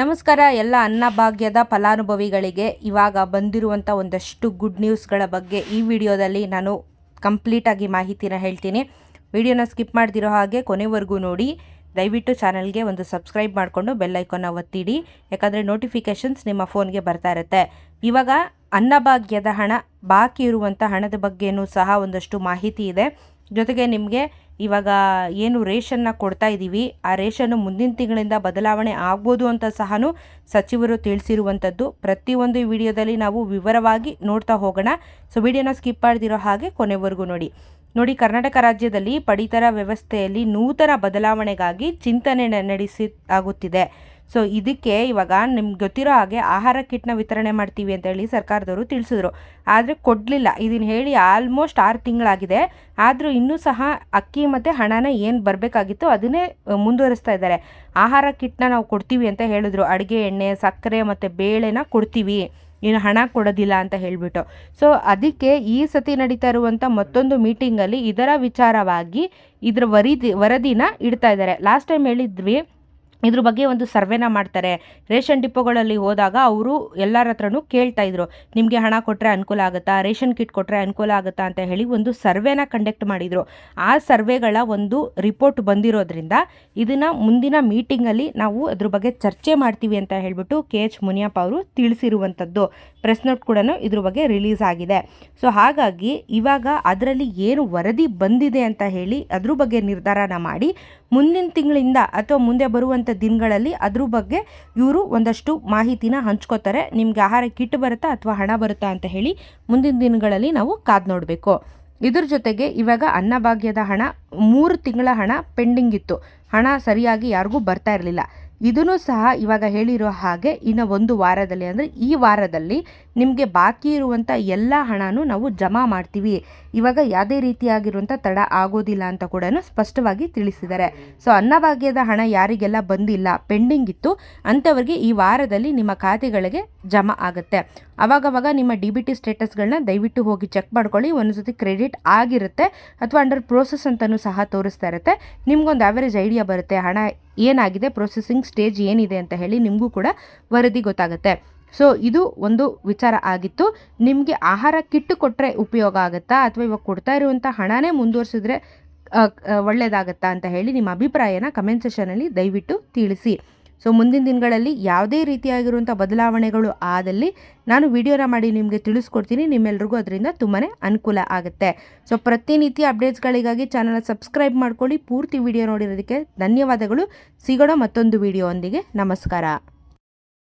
ನಮಸ್ಕಾರ, ಎಲ್ಲ ಅನ್ನಭಾಗ್ಯದ ಫಲಾನುಭವಿಗಳಿಗೆ ಇವಾಗ ಬಂದಿರುವಂಥ ಒಂದಷ್ಟು ಗುಡ್ ನ್ಯೂಸ್ಗಳ ಬಗ್ಗೆ ಈ ವಿಡಿಯೋದಲ್ಲಿ ನಾನು ಕಂಪ್ಲೀಟಾಗಿ ಮಾಹಿತಿನ ಹೇಳ್ತೀನಿ. ವಿಡಿಯೋನ ಸ್ಕಿಪ್ ಮಾಡ್ದಿರೋ ಹಾಗೆ ಕೊನೆವರೆಗೂ ನೋಡಿ. ದಯವಿಟ್ಟು ಚಾನಲ್ಗೆ ಒಂದು ಸಬ್ಸ್ಕ್ರೈಬ್ ಮಾಡಿಕೊಂಡು ಬೆಲ್ ಐಕಾನ್ನ ಒತ್ತಿಡಿ. ಯಾಕಂದರೆ ನೋಟಿಫಿಕೇಷನ್ಸ್ ನಿಮ್ಮ ಫೋನ್ಗೆ ಬರ್ತಾ ಇರುತ್ತೆ. ಇವಾಗ ಅನ್ನಭಾಗ್ಯದ ಹಣ, ಬಾಕಿ ಇರುವಂಥ ಹಣದ ಬಗ್ಗೆನೂ ಸಹ ಒಂದಷ್ಟು ಮಾಹಿತಿ ಇದೆ. ಜೊತೆಗೆ ನಿಮಗೆ ಇವಾಗ ಏನು ರೇಷನ್ನ ಕೊಡ್ತಾ ಇದ್ದೀವಿ ಆ ರೇಷನ್ನು ಮುಂದಿನ ತಿಂಗಳಿಂದ ಬದಲಾವಣೆ ಆಗ್ಬೋದು ಅಂತ ಸಹ ಸಚಿವರು ತಿಳಿಸಿರುವಂಥದ್ದು. ಪ್ರತಿಯೊಂದು ವಿಡಿಯೋದಲ್ಲಿ ನಾವು ವಿವರವಾಗಿ ನೋಡ್ತಾ ಹೋಗೋಣ. ಸೊ ವಿಡಿಯೋನ ಸ್ಕಿಪ್ ಮಾಡ್ದಿರೋ ಹಾಗೆ ಕೊನೆವರೆಗೂ ನೋಡಿ. ನೋಡಿ, ಕರ್ನಾಟಕ ರಾಜ್ಯದಲ್ಲಿ ಪಡಿತರ ವ್ಯವಸ್ಥೆಯಲ್ಲಿ ನೂತನ ಬದಲಾವಣೆಗಾಗಿ ಚಿಂತನೆ ನಡೆಸಿ ಆಗುತ್ತಿದೆ. ಸೊ ಇದಕ್ಕೆ ಇವಾಗ ನಿಮ್ಗೆ ಗೊತ್ತಿರೋ ಹಾಗೆ ಆಹಾರ ಕಿಟ್ನ ವಿತರಣೆ ಮಾಡ್ತೀವಿ ಅಂತ ಹೇಳಿ ಸರ್ಕಾರದವರು ತಿಳಿಸಿದ್ರು. ಆದರೆ ಕೊಡಲಿಲ್ಲ. ಇದನ್ನು ಹೇಳಿ ಆಲ್ಮೋಸ್ಟ್ ಆರು ತಿಂಗಳಾಗಿದೆ. ಆದರೂ ಇನ್ನೂ ಸಹ ಅಕ್ಕಿ ಮತ್ತು ಹಣನ ಏನು ಬರಬೇಕಾಗಿತ್ತು ಅದನ್ನೇ ಮುಂದುವರಿಸ್ತಾ ಇದ್ದಾರೆ. ಆಹಾರ ಕಿಟ್ನ ನಾವು ಕೊಡ್ತೀವಿ ಅಂತ ಹೇಳಿದ್ರು. ಅಡುಗೆ ಎಣ್ಣೆ, ಸಕ್ಕರೆ ಮತ್ತು ಬೇಳೆನ ಕೊಡ್ತೀವಿ. ಇನ್ನು ಹಣ ಕೊಡೋದಿಲ್ಲ ಅಂತ ಹೇಳಿಬಿಟ್ಟು. ಸೊ ಅದಕ್ಕೆ ಈ ಸತಿ ನಡೀತಾ ಇರುವಂಥ ಮತ್ತೊಂದು ಮೀಟಿಂಗಲ್ಲಿ ಇದರ ವಿಚಾರವಾಗಿ ಇದರ ವರದಿ, ವರದಿನ ಇಡ್ತಾ ಇದ್ದಾರೆ. ಲಾಸ್ಟ್ ಟೈಮ್ ಹೇಳಿದ್ವಿ ಇದ್ರ ಬಗ್ಗೆ ಒಂದು ಸರ್ವೆನ ಮಾಡ್ತಾರೆ. ರೇಷನ್ ಡಿಪೋಗಳಲ್ಲಿ ಹೋದಾಗ ಅವರು ಎಲ್ಲರ ಹತ್ರನೂ ಕೇಳ್ತಾ ಇದ್ರು, ನಿಮಗೆ ಹಣ ಕೊಟ್ಟರೆ ಅನುಕೂಲ ಆಗುತ್ತಾ? ರೇಷನ್ ಕಿಟ್ ಕೊಟ್ಟರೆ ಅನುಕೂಲ ಆಗುತ್ತಾ? ಅಂತ ಹೇಳಿ ಒಂದು ಸರ್ವೆನ ಕಂಡಕ್ಟ್ ಮಾಡಿದರು. ಆ ಸರ್ವೆಗಳ ಒಂದು ರಿಪೋರ್ಟ್ ಬಂದಿರೋದ್ರಿಂದ ಇದನ್ನು ಮುಂದಿನ ಮೀಟಿಂಗಲ್ಲಿ ನಾವು ಅದ್ರ ಬಗ್ಗೆ ಚರ್ಚೆ ಮಾಡ್ತೀವಿ ಅಂತ ಹೇಳಿಬಿಟ್ಟು ಕೆ ಎಚ್ ಮುನಿಯಪ್ಪ ಅವರು ತಿಳಿಸಿರುವಂಥದ್ದು ಪ್ರೆಸ್ ನೋಟ್ ಕೂಡ ಇದ್ರ ಬಗ್ಗೆ ರಿಲೀಸ್ ಆಗಿದೆ. ಸೊ ಹಾಗಾಗಿ ಇವಾಗ ಅದರಲ್ಲಿ ಏನು ವರದಿ ಬಂದಿದೆ ಅಂತ ಹೇಳಿ ಅದ್ರ ಬಗ್ಗೆ ನಿರ್ಧಾರನ ಮಾಡಿ ಮುಂದಿನ ತಿಂಗಳಿಂದ ಅಥವಾ ಮುಂದೆ ಬರುವಂಥ ದಿನಗಳಲ್ಲಿ ಅದ್ರ ಬಗ್ಗೆ ಇವರು ಒಂದಷ್ಟು ಮಾಹಿತಿನ ಹಂಚ್ಕೋತಾರೆ. ನಿಮಗೆ ಆಹಾರ ಕಿಟ್ ಬರುತ್ತಾ ಅಥವಾ ಹಣ ಬರುತ್ತಾ ಅಂತ ಹೇಳಿ ಮುಂದಿನ ದಿನಗಳಲ್ಲಿ ನಾವು ಕಾದು ನೋಡಬೇಕು. ಇದ್ರ ಜೊತೆಗೆ ಇವಾಗ ಅನ್ನಭಾಗ್ಯದ ಹಣ, ಮೂರು ತಿಂಗಳ ಹಣ ಪೆಂಡಿಂಗ್ ಇತ್ತು ಹಣ ಸರಿಯಾಗಿ ಯಾರಿಗೂ ಬರ್ತಾ ಇರಲಿಲ್ಲ. ಇದನ್ನು ಸಹ ಇವಾಗ ಹೇಳಿರೋ ಹಾಗೆ ಇನ್ನು ಒಂದು ವಾರದಲ್ಲಿ, ಅಂದರೆ ಈ ವಾರದಲ್ಲಿ ನಿಮಗೆ ಬಾಕಿ ಇರುವಂಥ ಎಲ್ಲ ಹಣನೂ ನಾವು ಜಮಾ ಮಾಡ್ತೀವಿ. ಇವಾಗ ಯಾವುದೇ ರೀತಿಯಾಗಿರುವಂಥ ತಡ ಆಗೋದಿಲ್ಲ ಅಂತ ಕೂಡ ಸ್ಪಷ್ಟವಾಗಿ ತಿಳಿಸಿದ್ದಾರೆ. ಸೊ, ಅನ್ನಭಾಗ್ಯದ ಹಣ ಯಾರಿಗೆಲ್ಲ ಬಂದಿಲ್ಲ, ಪೆಂಡಿಂಗ್ ಇತ್ತು, ಅಂಥವ್ರಿಗೆ ಈ ವಾರದಲ್ಲಿ ನಿಮ್ಮ ಖಾತೆಗಳಿಗೆ ಜಮಾ ಆಗುತ್ತೆ. ಅವಾಗವಾಗ ನಿಮ್ಮ ಡಿ ಬಿ ಟಿ ಸ್ಟೇಟಸ್ಗಳನ್ನ ದಯವಿಟ್ಟು ಹೋಗಿ ಚೆಕ್ ಮಾಡ್ಕೊಳ್ಳಿ. ಒಂದೊಂದ್ಸತಿ ಕ್ರೆಡಿಟ್ ಆಗಿರುತ್ತೆ ಅಥವಾ ಅಂಡರ್ ಪ್ರೋಸೆಸ್ ಅಂತಲೂ ಸಹ ತೋರಿಸ್ತಾ ಇರುತ್ತೆ. ನಿಮ್ಗೊಂದು ಆವರೇಜ್ ಐಡಿಯಾ ಬರುತ್ತೆ. ಹಣ ಏನಾಗಿದೆ ಪ್ರೊಸೆಸಿಂಗ್ ಸ್ಟೇಜ್ ಏನಿದೆ ಅಂತ ಹೇಳಿ ನಿಮಗೂ ಕೂಡ ವರದಿ ಗೊತ್ತಾಗುತ್ತೆ. ಸೊ ಇದು ಒಂದು ವಿಚಾರ ಆಗಿತ್ತು. ನಿಮಗೆ ಆಹಾರ ಕಿಟ್ಟು ಕೊಟ್ಟರೆ ಉಪಯೋಗ ಆಗುತ್ತಾ? ಅಥವಾ ಇವಾಗ ಕೊಡ್ತಾ ಇರುವಂಥ ಹಣನೇ ಮುಂದುವರಿಸಿದ್ರೆ ಒಳ್ಳೆಯದಾಗತ್ತಾ ಅಂತ ಹೇಳಿ ನಿಮ್ಮ ಅಭಿಪ್ರಾಯನ ಕಮೆಂಟ್ ಸೆಷನಲ್ಲಿ ದಯವಿಟ್ಟು ತಿಳಿಸಿ. ಸೊ ಮುಂದಿನ ದಿನಗಳಲ್ಲಿ ಯಾವುದೇ ರೀತಿಯಾಗಿರುವಂಥ ಬದಲಾವಣೆಗಳು ಆದಲ್ಲಿ ನಾನು ವಿಡಿಯೋನ ಮಾಡಿ ನಿಮಗೆ ತಿಳಿಸ್ಕೊಡ್ತೀನಿ. ನಿಮ್ಮೆಲ್ರಿಗೂ ಅದರಿಂದ ತುಂಬಾ ಅನುಕೂಲ ಆಗುತ್ತೆ. ಸೊ ಪ್ರತಿನಿತ್ಯ ಅಪ್ಡೇಟ್ಸ್ಗಳಿಗಾಗಿ ಚಾನಲ್ ಸಬ್ಸ್ಕ್ರೈಬ್ ಮಾಡ್ಕೊಳ್ಳಿ. ಪೂರ್ತಿ ವಿಡಿಯೋ ನೋಡಿರೋದಕ್ಕೆ ಧನ್ಯವಾದಗಳು. ಸಿಗೋಣ ಮತ್ತೊಂದು ವಿಡಿಯೋ ನಮಸ್ಕಾರ.